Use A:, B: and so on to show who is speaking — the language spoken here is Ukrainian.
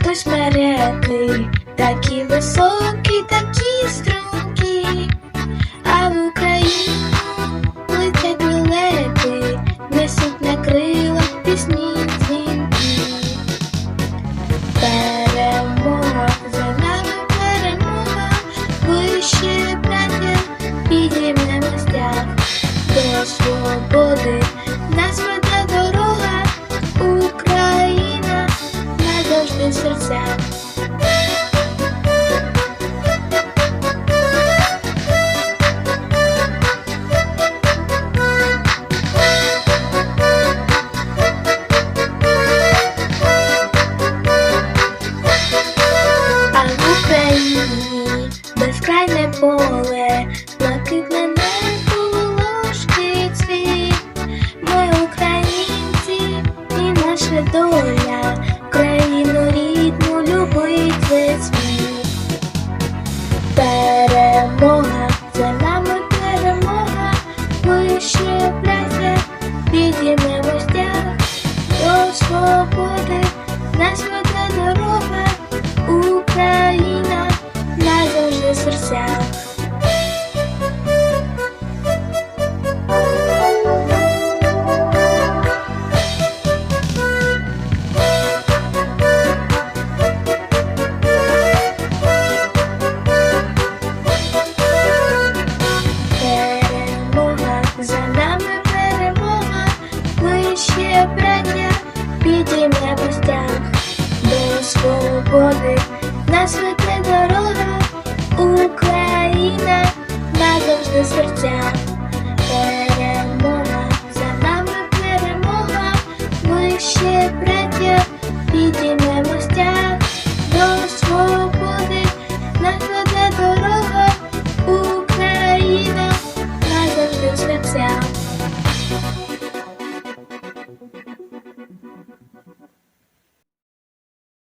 A: реки, такі високі, такі стрункі, а в Україну летять лелеки, несуть на крилах пісні дзвінки. Перемога, за нами перемога, вище браття, підіймемо стяг. До свободи, нас веде subscribe-le på 下。Серцях. Перемога, за нами перемога, ми ще браття, підіймемо